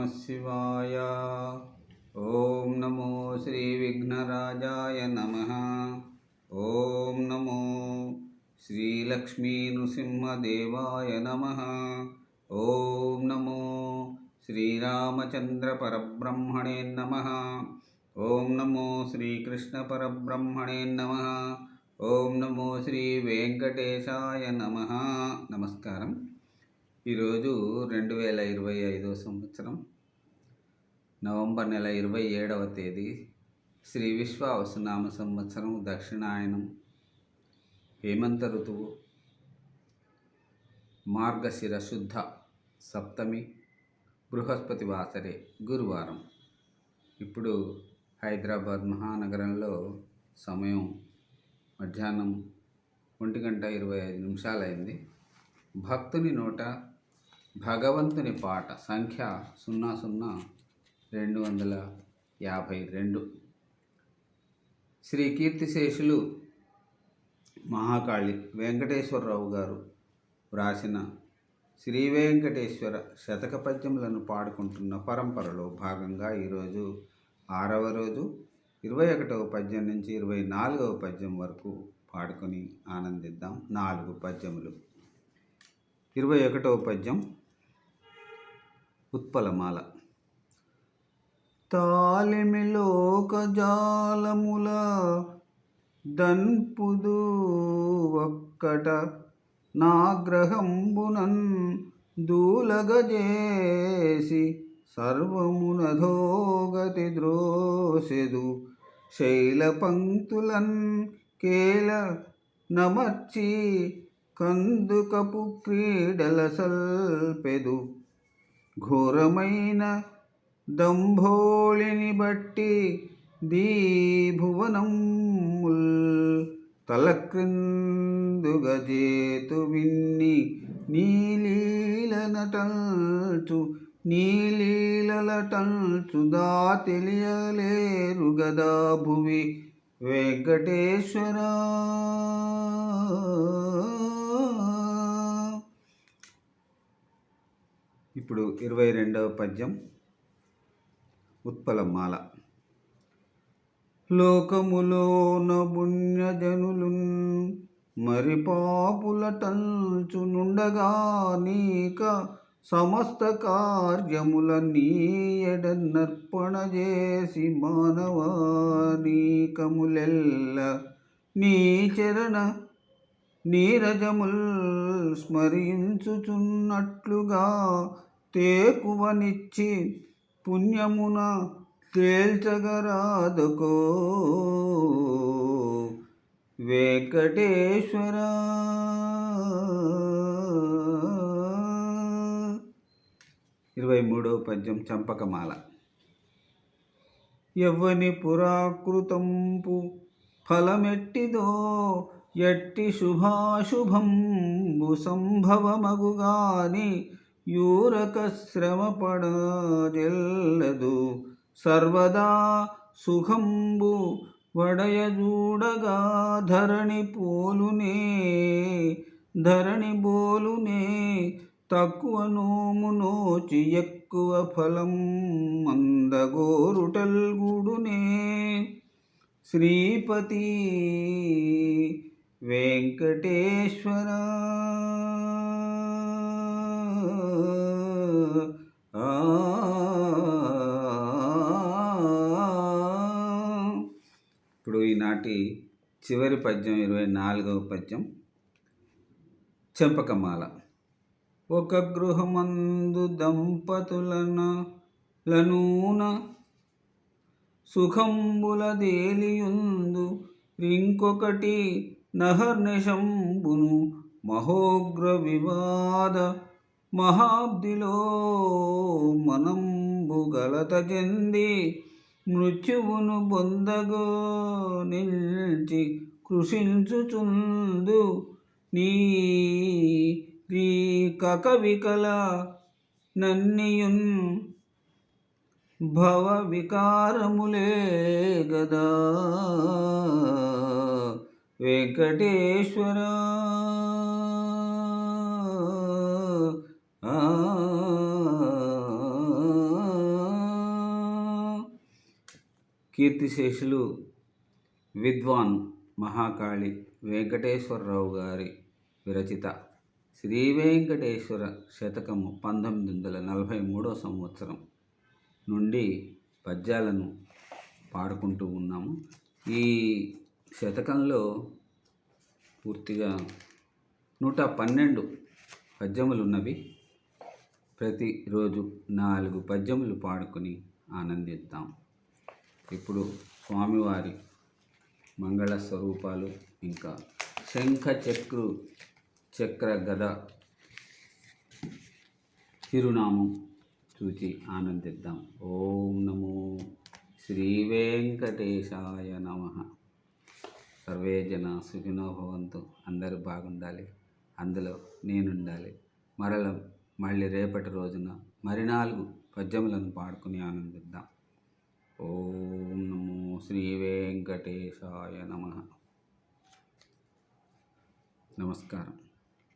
నమ శివాయ ఓం నమో శ్రీ విఘ్నరాజాయ నమ ఓం నమో శ్రీలక్ష్మీ నృసింహదేవాయ నమ ఓం నమో శ్రీరామచంద్ర పరబ్రహ్మణే నమ ఓం నమో శ్రీకృష్ణ పరబ్రహ్మణే నమ ఓం నమో శ్రీ వెంకటేశాయ నమ నమస్కారం ఈరోజు రెండు వేల ఇరవై ఐదో సంవత్సరం నవంబర్ నెల ఇరవై ఏడవ తేదీ శ్రీ విశ్వ అవసనామ సంవత్సరం దక్షిణాయనం హేమంత ఋతువు మార్గశిర శుద్ధ సప్తమి బృహస్పతి వాసరే గురువారం. ఇప్పుడు హైదరాబాద్ మహానగరంలో సమయం మధ్యాహ్నం ఒంటి గంట ఇరవై ఐదు నిమిషాలైంది. భక్తుని నోట భగవంతుని పాట సంఖ్య సున్నా సున్నా రెండు వందల యాభై రెండు. శ్రీ కీర్తిశేషులు మహాకాళి వెంకటేశ్వరరావు గారు వ్రాసిన శ్రీ వెంకటేశ్వర శతక పద్యములను పాడుకుంటున్న పరంపరలో భాగంగా ఈరోజు ఆరవ రోజు ఇరవై ఒకటవ పద్యం నుంచి ఇరవై నాలుగవ పద్యం వరకు పాడుకొని ఆనందిద్దాం. నాలుగు పద్యములు. ఇరవై ఒకటవ పద్యం ఉత్పలమాల. తాలిమిలోకజాలముల దన్పుదు ఒక్కట నాగ్రహంబునన్ దూలగజేసి సర్వమునధోగతి ద్రోసెదు. శైల పంక్తులన్ కేల నమర్చి కందుకపు క్రీడల సల్పెదు. ఘోరమైన దంభోళిని బట్టి దీభువనముల్ తలక్రిందుగజేతు విన్ని నీలీల నటల్చు నీలీలటల్చు దా తెలియలేరు గదా భువి వెంకటేశ్వరా. ఇప్పుడు ఇరవై రెండవ పద్యం ఉత్పలమాల. లోకములోన పుణ్యజనులున్ మరి పాపుల టల్చునుండగా నీక సమస్త కార్యముల నీయడ నర్పణ చేసి మానవానీకములెల్ల నీ చరణ నీరజముల్ స్మరించుచున్నట్లుగా తేకువనిచ్చి పుణ్యమున తేల్చగరాదుకో. వెంకటేశ్వర. ఇరవై మూడవ పద్యం చంపకమాల. ఎవ్వని పురాకృతంపు ఫలమెట్టిదో ఎట్టి శుభాశుభంబు సంభవమగుగాని యూరక శ్రమపడజెల్లదు సర్వదా సుఖంబు వడయజూడగా ధరణి పోలునే ధరణి బోలునే తక్కువ నోము నోచి ఎక్కువ ఫలం మందగోరుటల్గుడునే శ్రీపతి వెంకటేశ్వర. ఇప్పుడు ఈనాటి చివరి పద్యం ఇరవై నాలుగవ పద్యం చెంపకమాల. ఒక గృహమందు దంపతులన లనూన సుఖంబుల దేలియుందు ఇంకొకటి నహర్నిశంబును మహోగ్ర వివాద మహాబ్దిలో మనంబు గలత మృత్యువును పొందగో నిల్చి కృషించుచుందు. నీ రీ కకవికల నన్నియున్ భవ వికారములే గదా. వెంకటేశ్వర. కీర్తిశేషులు విద్వాన్ మహాకాళి వెంకటేశ్వరరావు గారి విరచిత శ్రీ వెంకటేశ్వర శతకము పంతొమ్మిది వందల నలభై మూడో సంవత్సరం నుండి పద్యాలను పాడుకుంటూ ఉన్నాము. ఈ శతకంలో పూర్తిగా నూట పన్నెండు పద్యములు ఉన్నవి. ప్రతిరోజు నాలుగు పద్యములు పాడుకొని ఆనందిద్దాం. ఇప్పుడు స్వామివారి మంగళ స్వరూపాలు ఇంకా. శంఖ చక్రు చక్ర గద చిరునామం చూచి ఆనందిద్దాం. ఓం నమో శ్రీ వెంకటేశాయ నమ. సర్వే జన సుఖినో భవంతు. అందరూ బాగుండాలి. అందులో నేనుండాలి. మరల మళ్ళీ రేపటి రోజున మరి నాలుగు పద్యములను పాడుకుని ఆనందిద్దాం. ఓం నమో శ్రీ వెంకటేశాయ నమ. నమస్కారం.